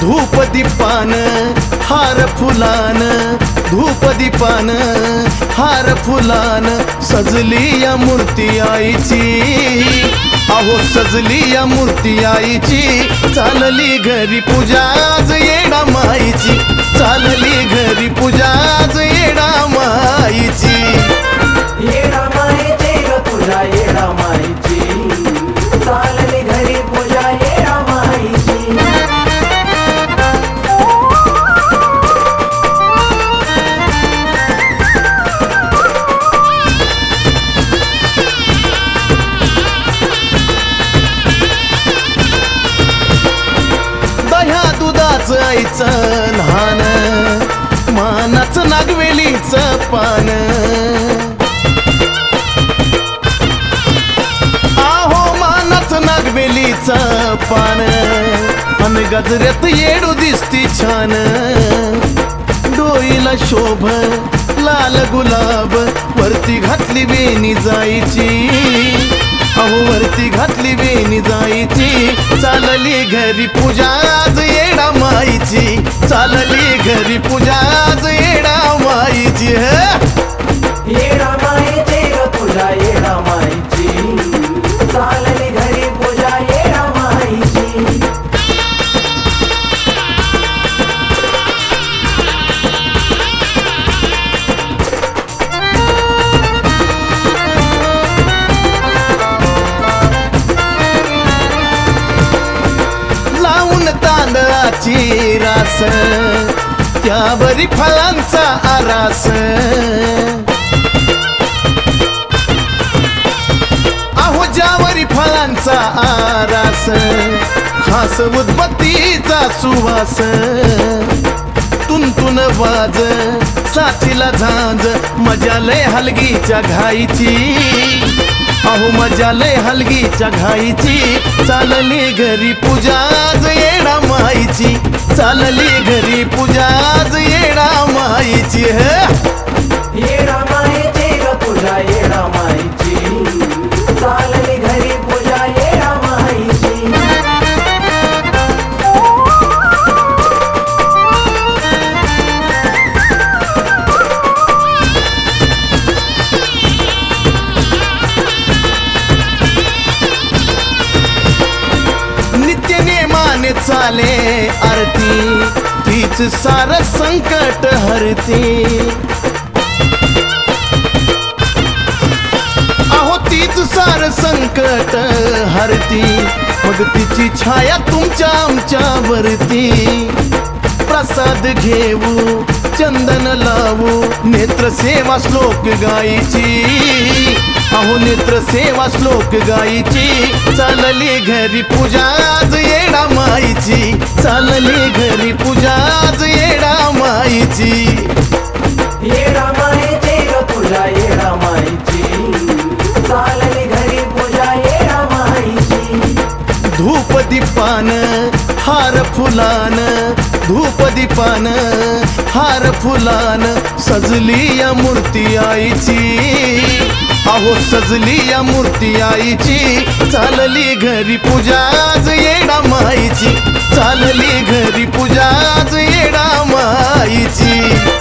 धूप दीपान हार फुलान धूप दीपान हार फुलान सजली या मूर्ती आईची. अहो सजली या मूर्ती आईची चालली घरी पूजा आज येडा माईची. चालली घरी पूजा आज येडा माईची. जायचं आईचं लहान मानाचं नागवेलीचं पान. आहो मानाचं नागवेलीच पान. अन गजऱ्यात येडू दिसती छान. डोईला शोभ लाल गुलाब वरती घातली वेणी जायची. अहो वरती घातली वेणी जायची. चालली घरी पूजा आज येडा माईची. चालली घरी पूजा आज येडा माईची. ह फळाची रास त्यावरी फळांचा आरास. अहो ज्यावरी फळांचा आरास खास उद्बत्तीचा सुवास. तुंतुन वाज साथीला झांज मजा लय हलगीच्या घाईची. अहो मजा लय हलगीच्या घाईची चालली घरी पूजा आज माईची. चालली घरी पूजा आज येडा माईची. ह. चाले आरती तीच सार संकट हरते. अहो तीच सार संकट हरती. मग तिची छाया तुमच्या आमच्या वरती प्रसाद घेऊ चंदन लावू नेत्र सेवा श्लोक गायची. अहो नेत्र सेवा श्लोक गायची. चालली घरी पूजा आज येडा माईची. चालली घरी पूजा आज येडा माईची. येडा मायेचे ग तुझ्या येडा मायेची चालली घरी पूजा येडा मायेची धूप दीपान हार फुलान. धूप दीपान हार फुलान. सजली या मूर्ती आईची. अहो सजली या मूर्ती आईची. चालली घरी पूजा आज येडा माईची. चालली घरी पूजा आज येडा माईची.